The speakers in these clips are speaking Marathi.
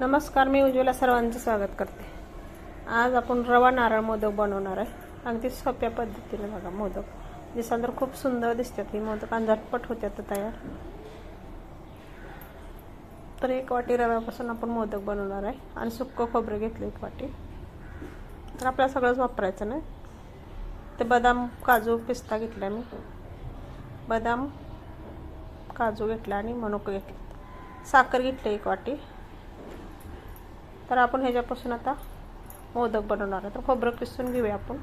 नमस्कार मी उज्ज्वला सर्वांचं स्वागत करते. आज आपण रवा नारळ मोदक बनवणार आहे. अगदी सोप्या पद्धतीने बघा मोदक. दिसाल तर खूप सुंदर दिसतात ही मोदक आणि झटपट होत्यात तयार. तर एक वाटी रव्यापासून आपण मोदक बनवणार आहे आणि सुक्कं खोबरं घेतलं एक वाटी. तर आपल्याला सगळंच वापरायचं नाही. ते बदाम काजू पिस्ता घेतला मी. बदाम काजू घेतला आणि मनुक घेतला. साखर घेतली एक वाटी. तर आपण ह्याच्यापासून आता मोदक बनवणार आहे. तर खोबरं किसून घेऊया आपण.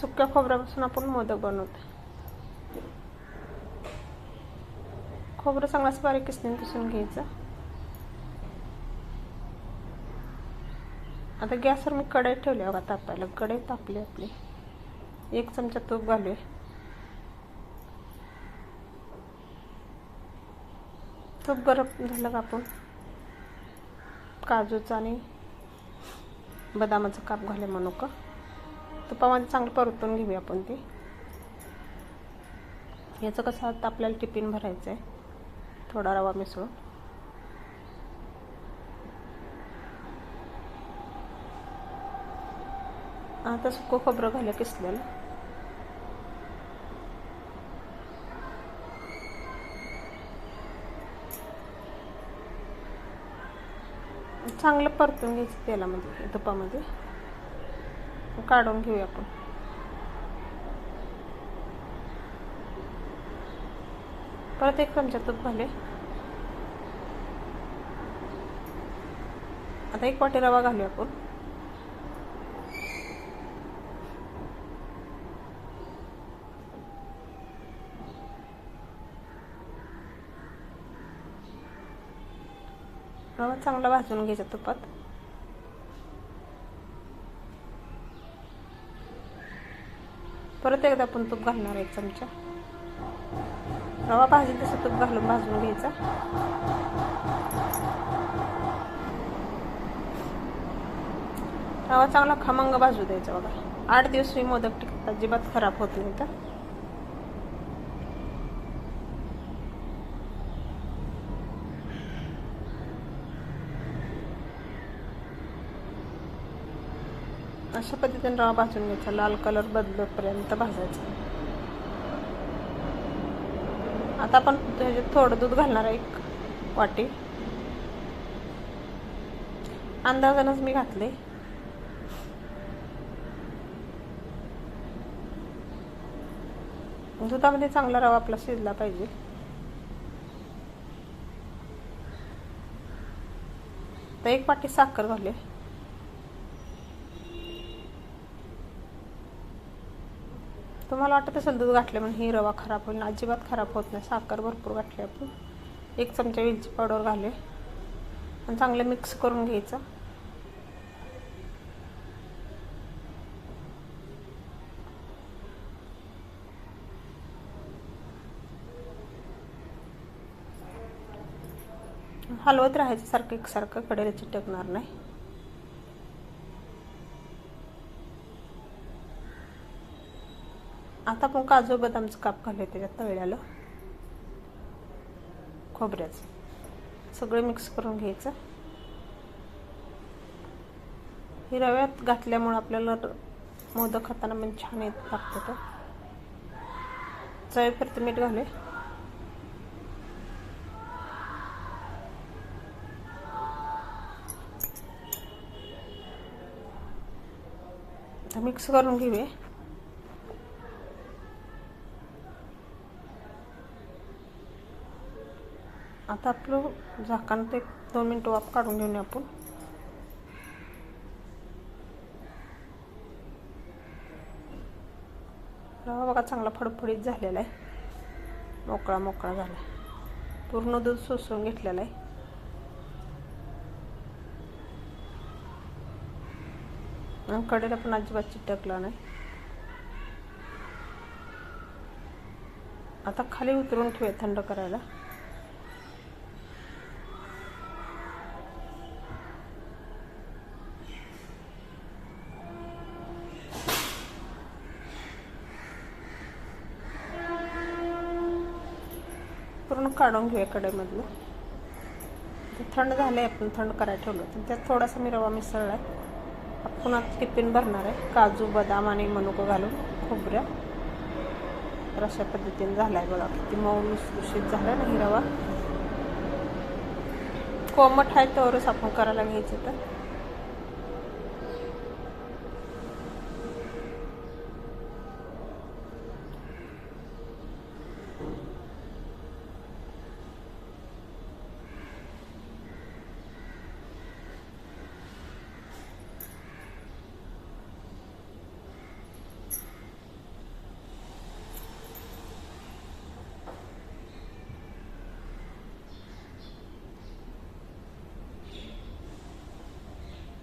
सुक्या खोबऱ्यापासून आपण मोदक बनवतो खोबरं चांगलाच बारीक किसून किसून घ्यायचं. आता गॅसवर मी कढई ठेवली बघा तापायला. कढई तापली आपली. एक चमचा तूप घालूया. तूप गरम झालं का आपण? काजूचं आणि बदामाचं काप घाले म्हणू का? तुपामध्ये चांगलं परतून घेऊया आपण ते. याचं कसं आता आपल्याला टिफिन भरायचं आहे थोडा रवा मिसळून. आता सुकं खोबरं घालं किसलेलं. चांगलं परतून घ्यायचं तेलामध्ये तुपामध्ये काढून घेऊया आपण. परत एक चमचा तूप घाले आता एक वाटी रवा घालूया आपण. चांगला भाजून घ्यायचा तुपात. परत एकदा आपण तूप घालणार एक चमचा. रवा भाजी तसं तूप घालून भाजून घ्यायचा. रवा चांगला खमंग भाजू द्यायचा बघा. आठ दिवस मी मोदक टिकतात अजिबात खराब होत नाही तर अशा पद्धतीने रवा भाजून घ्यायचा. लाल कलर बदलपर्यंत भाजायचा. आता आपण त्याच्यात थोडं दूध घालणार आहे एक वाटी. अंदाजानच मी घातले. दुधामध्ये चांगला रवा आपला शिजला पाहिजे. तर एक वाटी साखर घाले तुम्हाला वाटत असेल दूध घातले म्हणून ही रवा खराब होईल अजिबात खराब होत नाही. साखर भरपूर घातली आपण. एक चमचा वेलची पावडर घाले आणि चांगलं मिक्स करून घ्यायचं. हलवत राहायचं सारखं एकसारखं कडेला चिटकणार नाही. आता आपण काजू बदामचं काप घालूया त्याच्यात तळल्याला खोबऱ्याचं. सगळं मिक्स करून घ्यायचं. हे रव्यात घातल्यामुळं आपल्याला मोदक खाताना पण छान येत लागतं तर चवीपर्यंत मीठ घालूया. मिक्स करून घेऊया. आता आपलं झाकण ते दोन मिनटं वाफ काढून घेऊन आपण. रवा बघा चांगला फडफडीत झालेला आहे. मोकळा मोकळा झाला. पूर्ण दूध सोसून घेतलेलं आहे. कडेला पण अजिबात चिटकला नाही. आता खाली उतरून ठेवूया थंड करायला. पूर्ण काढून घेऊया कडेमधलं ते थंड झालं आहे आपण थंड करायला ठेवलं तर त्यात थोडासा मी रवा मिसळला आहे आपण आता टिफिन भरणार आहे. काजू बदाम आणि मनुकं घालून खोबऱ्या तर अशा पद्धतीने झाला आहे बघा. किती मऊ लुसलुशीत झाला नाही रवा. कोमट आहे तरच आपण करायला घ्यायचं तर.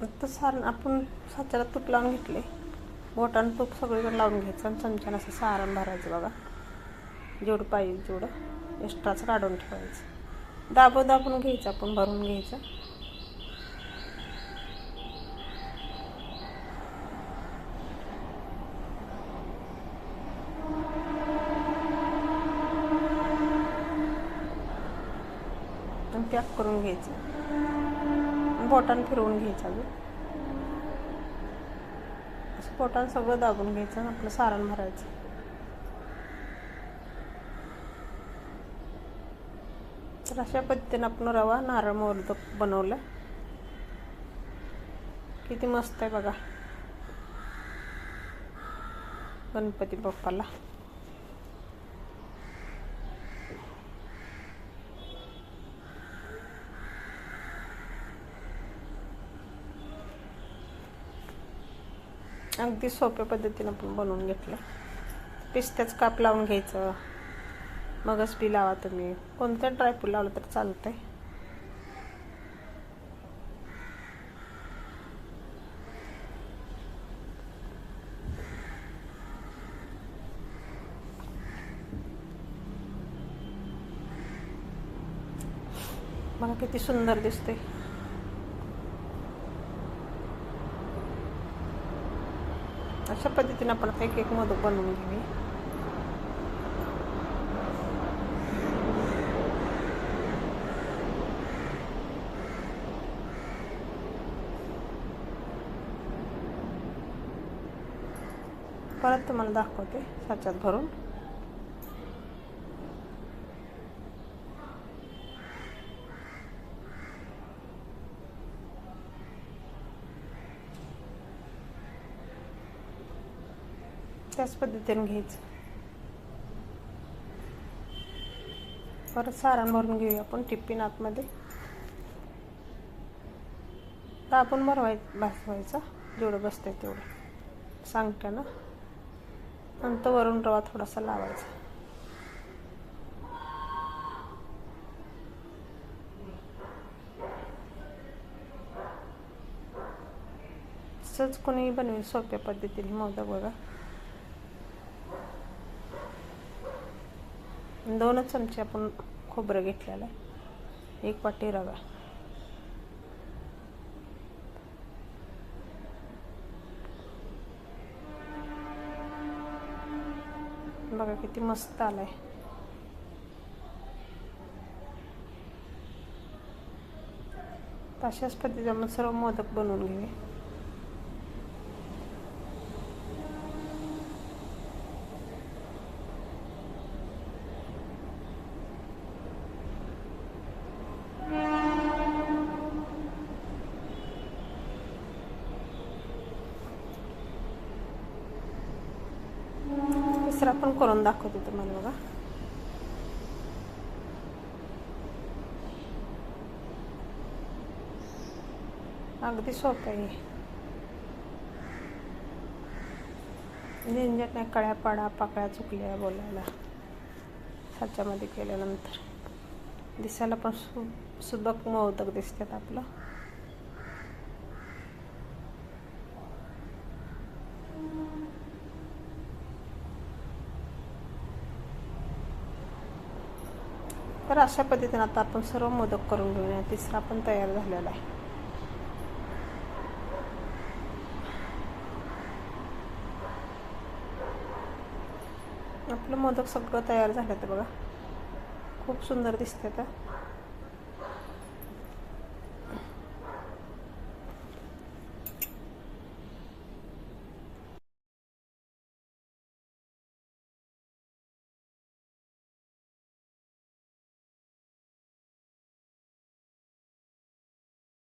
तर सारण आपण साच्याला तूप लावून घेतले बोटानं तूप सगळीकडे लावून घ्यायचं आणि चमच्यानं असं सारण भरायचं बघा. जेवढं पाहिजे जेवढं एक्स्ट्राचं काढून ठेवायचं. दाबो दाबून घ्यायचं आपण भरून घ्यायचं. आणि पॅक करून घ्यायचं. बोटान फिरवून घ्यायचं अजून असं बोटान सगळं दाबून घ्यायचं आपलं सारण भरायचं. तर अशा पद्धतीनं आपण रवा नारळ मोदक बनवलं. किती मस्त आहे बघा. गणपती बाप्पाला. अगदी सोप्या पद्धतीनं आपण बनवून घेतलं. पिस्त्याच काप लावून घ्यायचं. मगच बी लावा तुम्ही. कोणतं ड्रायफ्रूट लावलं तर चालतंय. बघा किती सुंदर दिसते अशा पद्धतीने आपण आता एक एक मोदक बनवून घेऊया परत तुम्हाला दाखवते साच्यात भरून त्याच पद्धतीने घ्यायचं. परत सारण भरून घेऊया आपण टिप्पीन आतमध्ये. आपण भरवाय भासवायचा जेवढं बसतंय तेवढं. सांगते ना. नंतर वरून रवा थोडासा लावायचा. तसंच कोणी बनवेल सोप्या पद्धतीने मोदक बघा. दोनच चमचे आपण खोबरं घेतलेलं आहे. एक वाटी रवा. बघा किती मस्त आलाय. तशाच पद्धतीने आपण सर्व मोदक बनवून घेऊया. तर पण करून दाखवते तुम्हाला बघा. अगदी सोपं आहे. झंझट नाही कळ्या पडा पाकळ्या चुकल्या बोलायला. साच्यामध्ये केल्यानंतर. दिसायला पण सु सुबक मोदक दिसतात आपलं. तर अशा पद्धतीने आता आपण सर्व मोदक करून घेऊया. तिसरा पण तयार झालेला आहे. आपलं मोदक सगळं तयार झालं तर बघा. खूप सुंदर दिसतं तर.